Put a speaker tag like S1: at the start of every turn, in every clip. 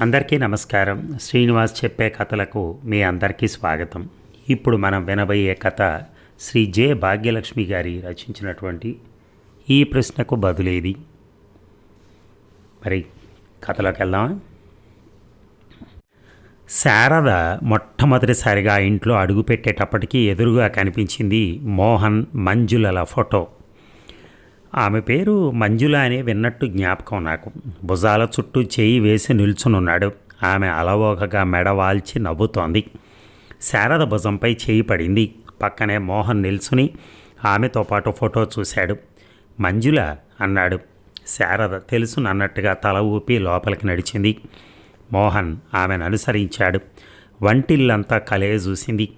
S1: అందరికీ నమస్కారం. శ్రీనివాస్ చెప్పే కథలకు మీ అందరికీ స్వాగతం. ఇప్పుడు మనం వినబోయే కథ శ్రీ జె. భాగ్యలక్ష్మి గారి రచించినటువంటి ఈ ప్రశ్నకు బదులేది. మరి కథలోకి వెళ్దామా? శారద మొట్టమొదటిసారిగా ఇంట్లో అడుగుపెట్టేటప్పటికీ ఎదురుగా కనిపించింది మోహన్ మంజులల ఫోటో. ఆమె పేరు మంజుల అని విన్నట్టు జ్ఞాపకం నాకు. భుజాల చుట్టూ చేయి వేసి నిల్చునున్నాడు. ఆమె అలవోకగా మెడ వాల్చి నవ్వుతోంది. శారద భుజంపై చేయి పడింది. పక్కనే మోహన్ నిల్చుని ఆమెతో పాటు ఫోటో చూశాడు. మంజుల అన్నాడు. శారద తెలుసునన్నట్టుగా తల ఊపి లోపలికి నడిచింది. మోహన్ ఆమెను అనుసరించాడు. వంటిల్లంతా కలే చూసింది.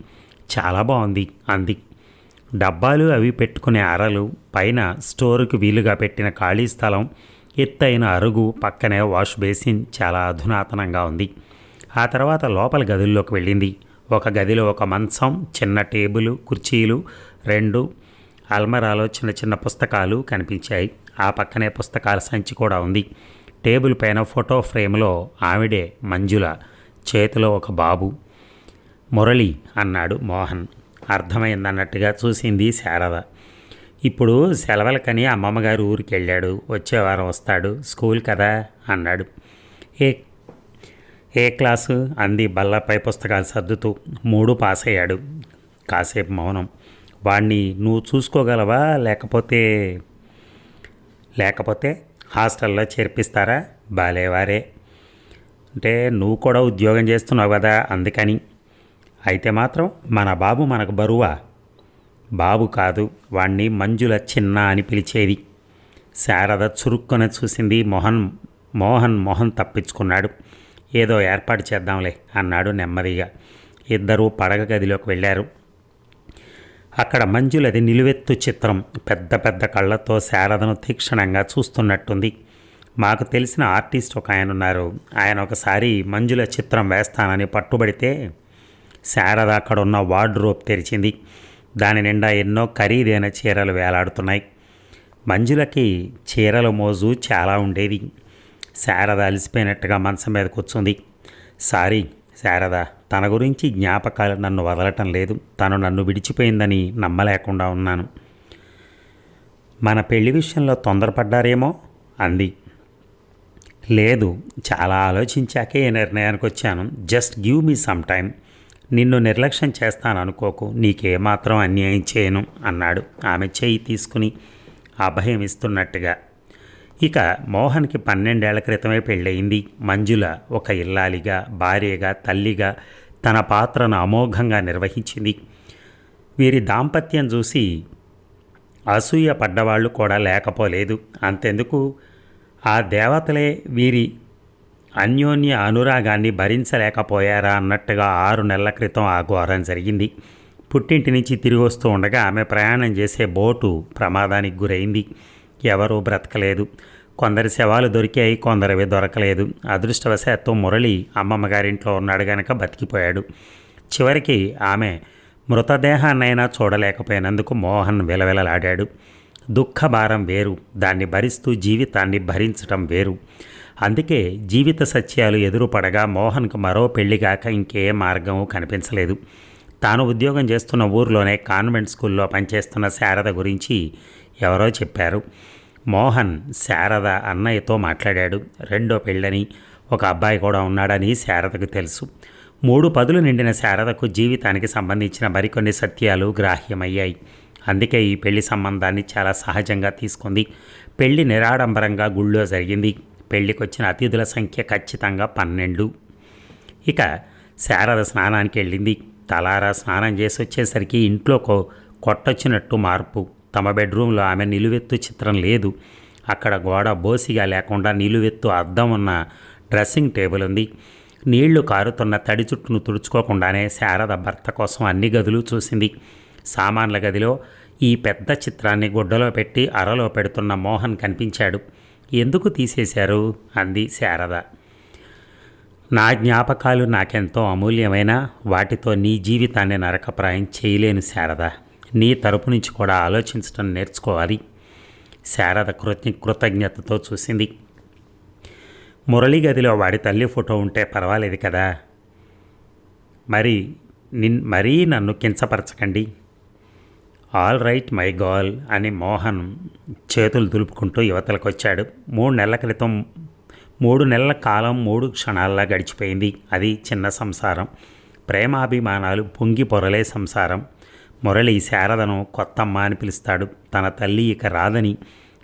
S1: చాలా బాగుంది అంది. డబ్బాలు అవి పెట్టుకునే అరలు పైన స్టోరుకు వీలుగా పెట్టిన ఖాళీ స్థలం ఎత్తైన అరుగు పక్కనే వాష్ బేసిన్ చాలా అధునాతనంగా ఉంది. ఆ తర్వాత లోపల గదుల్లోకి వెళ్ళింది. ఒక గదిలో ఒక మంచం చిన్న టేబుల్ కుర్చీలు రెండు అల్మరాలో చిన్న చిన్న పుస్తకాలు కనిపించాయి. ఆ పక్కనే పుస్తకాల సంచి కూడా ఉంది. టేబుల్ పైన ఫోటో ఫ్రేమ్లో ఆవిడే మంజుల చేతిలో ఒక బాబు. మురళి అన్నాడు మోహన్. అర్థమైందన్నట్టుగా చూసింది శారద. ఇప్పుడు సెలవులకని అమ్మమ్మగారు ఊరికి వెళ్ళాడు వచ్చేవారం వస్తాడు. స్కూల్ కదా? అన్నాడు. ఏ ఏ క్లాసు? అంది బల్లపై పుస్తకాలు సర్దుతూ. మూడు పాస్ అయ్యాడు కాసేపు మౌనం. వాణ్ణి నువ్వు చూసుకోగలవా? లేకపోతే లేకపోతే హాస్టల్లో చేర్పిస్తారా? బాలేవారే. అంటే నువ్వు కూడా ఉద్యోగం చేస్తున్నావు కదా అందుకని. అయితే మాత్రం మన బాబు మనకు బరువా? బాబు కాదు వాణ్ణి మంజుల చిన్న అని పిలిచేది. శారద చురుక్కున చూసింది మోహన్ మోహన్ మోహన్ తప్పించుకున్నాడు. ఏదో ఏర్పాటు చేద్దాంలే అన్నాడు నెమ్మదిగా. ఇద్దరూ పడగ గదిలోకి వెళ్ళారు. అక్కడ మంజులది నిలువెత్తు చిత్రం పెద్ద పెద్ద కళ్ళతో శారదను తీక్షణంగా చూస్తున్నట్టుంది. మాకు తెలిసిన ఆర్టిస్ట్ ఒక ఆయన ఉన్నారు ఆయన ఒకసారి మంజుల చిత్రం వేస్తానని పట్టుబడితే శారద అక్కడున్న వార్డ్రోబ్ తెరిచింది. దాని నిండా ఎన్నో ఖరీదైన చీరలు వేలాడుతున్నాయి. మంజులకి చీరల మోజు చాలా ఉండేది. శారద అలసిపోయినట్టుగా మంచం మీద కూర్చుంది. సారీ శారద తన గురించి జ్ఞాపకాలు నన్ను వదలటం లేదు. తను నన్ను విడిచిపోయిందని నమ్మలేకుండా ఉన్నాను. మన పెళ్ళి విషయంలో తొందరపడ్డారేమో? అంది. లేదు చాలా ఆలోచించాకే ఈ నిర్ణయానికి వచ్చాను just give me some time నిన్ను నిర్లక్ష్యం చేస్తాను అనుకోకు నీకేమాత్రం అన్యాయం చేయను అన్నాడు. ఆమె చేయి తీసుకుని అభయం ఇస్తున్నట్టుగా. ఇక మోహన్కి పన్నెండేళ్ళ క్రితమే పెళ్ళయింది. మంజుల ఒక ఇల్లాలిగా భార్యగా తల్లిగా తన పాత్రను అమోఘంగా నిర్వహించింది. వీరి దాంపత్యం చూసి అసూయ పడ్డవాళ్ళు కూడా లేకపోలేదు. అంతెందుకు? ఆ దేవతలే వీరి అన్యోన్య అనురాగాన్ని భరించలేకపోయారా అన్నట్టుగా ఆరు నెలల క్రితం ఆ ఘోరం జరిగింది. పుట్టింటి నుంచి తిరిగి వస్తూ ఉండగా ఆమె ప్రయాణం చేసే బోటు ప్రమాదానికి గురైంది. ఎవరూ బ్రతకలేదు. కొందరి శవాలు దొరికాయి కొందరివి దొరకలేదు. అదృష్టవశాత్తు మురళి అమ్మమ్మ గారింట్లో ఉన్నాడు గనక బతికిపోయాడు. చివరికి ఆమె మృతదేహాన్నైనా చూడలేకపోయినందుకు మోహన్ విలవిలలాడాడు. దుఃఖభారం వేరు. దాన్ని భరిస్తూ జీవితాన్ని భరించటం వేరు. అందుకే జీవిత సత్యాలు ఎదురుపడగా మోహన్కు మరో పెళ్ళిగాక ఇంకే మార్గం కనిపించలేదు. తాను ఉద్యోగం చేస్తున్న ఊర్లోనే కాన్వెంట్ స్కూల్లో పనిచేస్తున్న శారద గురించి ఎవరో చెప్పారు. మోహన్ శారద అన్నయ్యతో మాట్లాడాడు. రెండో పెళ్ళని ఒక అబ్బాయి కూడా ఉన్నాడని శారదకు తెలుసు. మూడు పదులు నిండిన శారదకు జీవితానికి సంబంధించిన మరికొన్ని సత్యాలు గ్రాహ్యమయ్యాయి. అందుకే ఈ పెళ్ళి సంబంధాన్ని చాలా సహజంగా తీసుకుంది. పెళ్ళి నిరాడంబరంగా గుళ్ళో జరిగింది. పెళ్ళికొచ్చిన అతిథుల సంఖ్య ఖచ్చితంగా పన్నెండు. ఇక శారద స్నానానికి వెళ్ళింది. తలారా స్నానం చేసి వచ్చేసరికి ఇంట్లో కొట్టొచ్చినట్టు మార్పు. తమ బెడ్రూమ్లో ఆమె నిలువెత్తు చిత్రం లేదు. అక్కడ గోడ బోసిగా లేకుండా నిలువెత్తు అద్దం ఉన్న డ్రెస్సింగ్ టేబుల్ ఉంది. నీళ్ళు కారుతున్న తడి చుట్టును తుడుచుకోకుండానే శారద భర్త కోసం అన్ని గదులు చూసింది. సామాన్ల గదిలో ఈ పెద్ద చిత్రాన్ని గుడ్డలో పెట్టి అరలో పెడుతున్న మోహన్ కనిపించాడు. ఎందుకు తీసేశారు? అంది శారద. నా జ్ఞాపకాలు నాకెంతో అమూల్యమైన వాటితో నీ జీవితాన్ని నరకప్రాయం చేయలేను శారద. నీ తరపు నుంచి కూడా ఆలోచించడం నేర్చుకోవాలి. శారద కృత కృతజ్ఞతతో చూసింది. మురళీ గదిలో వాడి తల్లి ఫోటో ఉంటే పర్వాలేదు కదా. మరి నిన్ మరీ నన్ను కించపరచకండి. ఆల్ రైట్ మై గాల్ అని మోహన్ చేతులు దులుపుకుంటూ యువతలకు వచ్చాడు. మూడు నెలల క్రితం మూడు నెలల కాలం మూడు క్షణాల్లా గడిచిపోయింది. అది చిన్న సంసారం. ప్రేమాభిమానాలు పొంగి పొరలే సంసారం. మురళి శారదను కొత్తమ్మ అని పిలుస్తాడు. తన తల్లి ఇక రాదని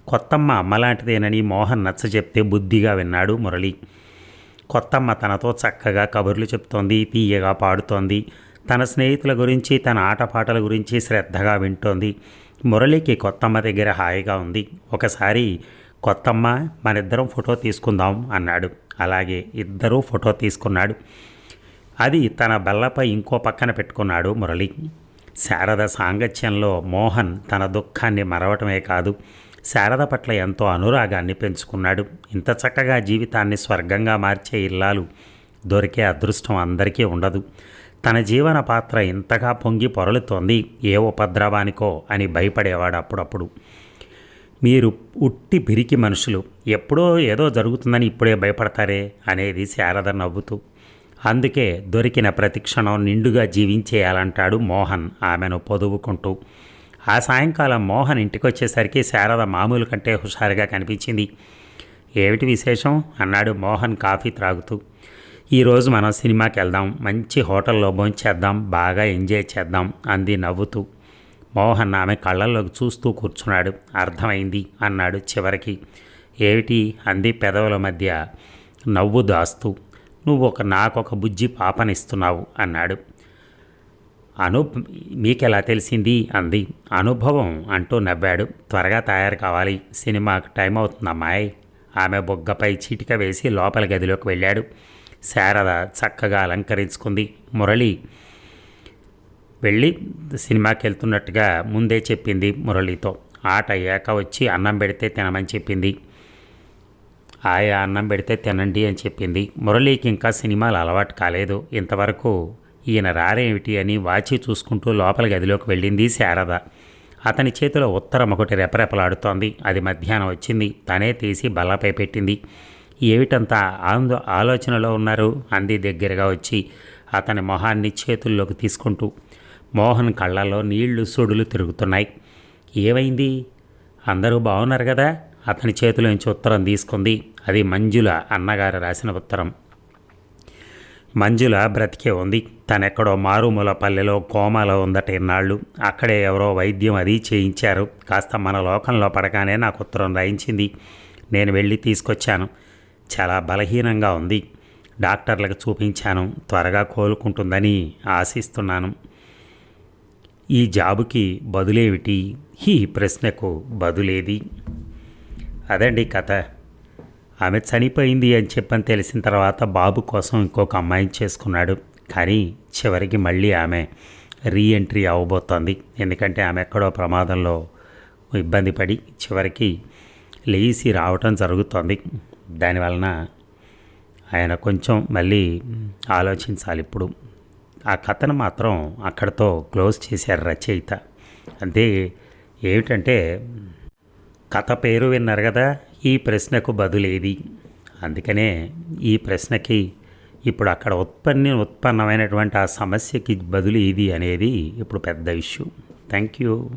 S1: కొత్తమ్మ అమ్మలాంటిదేనని మోహన్ నచ్చ చెప్తే బుద్ధిగా విన్నాడు మురళి. కొత్తమ్మ తనతో చక్కగా కబుర్లు చెప్తోంది తీయగా పాడుతోంది. తన స్నేహితుల గురించి తన ఆటపాటల గురించి శ్రద్ధగా వింటోంది. మురళికి కొత్తమ్మ దగ్గర హాయిగా ఉంది. ఒకసారి కొత్తమ్మ మనిద్దరం ఫోటో తీసుకుందాం అన్నాడు. అలాగే ఇద్దరూ ఫోటో తీసుకున్నాడు. అది తన బల్లపై ఇంకో పక్కన పెట్టుకున్నాడు మురళి. శారద సాంగత్యంలో మోహన్ తన దుఃఖాన్ని మరవటమే కాదు శారద పట్ల ఎంతో అనురాగాన్ని పెంచుకున్నాడు. ఇంత చక్కగా జీవితాన్ని స్వర్గంగా మార్చే ఇల్లాలు దొరికే అదృష్టం అందరికీ ఉండదు. తన జీవన పాత్ర ఇంతగా పొంగి పొరలుతోంది ఏ ఉపద్రవానికో అని భయపడేవాడు అప్పుడప్పుడు. మీరు ఉట్టి పిరికి మనుషులు ఎప్పుడో ఏదో జరుగుతుందని ఇప్పుడే భయపడతారే అనేది శారద నవ్వుతూ అందుకే దొరికిన ప్రతి క్షణం నిండుగా జీవించేయాలంటాడు మోహన్ ఆమెను పొదువుకుంటూ ఆ సాయంకాలం మోహన్ ఇంటికొచ్చేసరికి శారద మామూలు కంటే హుషారుగా కనిపించింది. ఏమిటి విశేషం? అన్నాడు మోహన్ కాఫీ త్రాగుతూ. ఈరోజు మనం సినిమాకి వెళ్దాం. మంచి హోటల్లో భోంచేద్దాం. బాగా ఎంజాయ్ చేద్దాం అంది నవ్వుతూ. మోహన్ ఆమె కళ్ళల్లోకి చూస్తూ కూర్చున్నాడు. అర్థమైంది అన్నాడు చివరికి. ఏమిటి? అంది పెదవుల మధ్య నవ్వు దాస్తూ. నువ్వు ఒక నాకొక బుజ్జి పాపనిస్తున్నావు అన్నాడు. అను మీకెలా తెలిసింది? అంది. అనుభవం అంటూ నవ్వాడు. త్వరగా తయారు కావాలి. సినిమాకు టైం అవుతుందమ్మాయి. ఆమె బొగ్గపై చీటిక వేసి లోపల గదిలోకి వెళ్ళాడు. శారద చక్కగా అలంకరించుకుంది. మురళి వెళ్ళి సినిమాకి వెళ్తున్నట్టుగా ముందే చెప్పింది మురళితో. ఆట అయ్యాక వచ్చి అన్నం పెడితే తినమని చెప్పింది. ఆయా అన్నం పెడితే తినండి అని చెప్పింది. మురళికి ఇంకా సినిమాలు అలవాటు కాలేదు. ఇంతవరకు ఈయన రారేమిటి అని వాచి చూసుకుంటూ లోపల గదిలోకి వెళ్ళింది శారద. అతని చేతిలో ఉత్తరం ఒకటి రెపరెపలాడుతోంది. అది మధ్యాహ్నం వచ్చింది. తనే తీసి బల్లపై పెట్టింది. ఏమిటంత ఆందో ఆలోచనలో ఉన్నారు? అంది దగ్గరగా వచ్చి అతని మొహాన్ని చేతుల్లోకి తీసుకుంటూ. మోహన్ కళ్ళల్లో నీళ్ళు సుడులు తిరుగుతున్నాయి. ఏమైంది? అందరూ బాగున్నారు కదా? అతని చేతిలోంచి ఉత్తరం తీసుకుంది. అది మంజుల అన్నగారు రాసిన ఉత్తరం. మంజుల బ్రతికే ఉంది. తనెక్కడో మారుమూల పల్లెలో కోమాలో ఉందట ఇన్నాళ్ళు. అక్కడే ఎవరో వైద్యం అది చేయించారు. కాస్త మన లోకంలో పడగానే నాకు ఉత్తరం రాయించింది. నేను వెళ్ళి తీసుకొచ్చాను. చాలా బలహీనంగా ఉంది. డాక్టర్లకు చూపించాను. త్వరగా కోలుకుంటుందని ఆశిస్తున్నాను. ఈ జాబుకి బదులేమిటి? ఈ ప్రశ్నకు బదులేది. అదండి కథ. ఆమె చనిపోయింది అని చెప్పని తెలిసిన తర్వాత బాబు కోసం ఇంకొక అమ్మాయిని చేసుకున్నాడు. కానీ చివరికి మళ్ళీ ఆమె రీఎంట్రీ అవ్వబోతోంది. ఎందుకంటే ఆమె ఎక్కడో ప్రమాదంలో ఇబ్బంది పడి చివరికి లేచి రావటం జరుగుతోంది. దానివలన ఆయన కొంచెం మళ్ళీ ఆలోచించాలి ఇప్పుడు. ఆ కథను మాత్రం అక్కడతో క్లోజ్ చేశారు రచయిత. అంతే ఏమిటంటే కథ పేరు విన్నారు కదా ఈ ప్రశ్నకు బదులేది. అందుకనే ఈ ప్రశ్నకి ఇప్పుడు అక్కడ ఉత్పన్ని ఉత్పన్నమైనటువంటి ఆ సమస్యకి బదులు ఇది అనేది ఇప్పుడు పెద్ద ఇష్యూ. Thank you.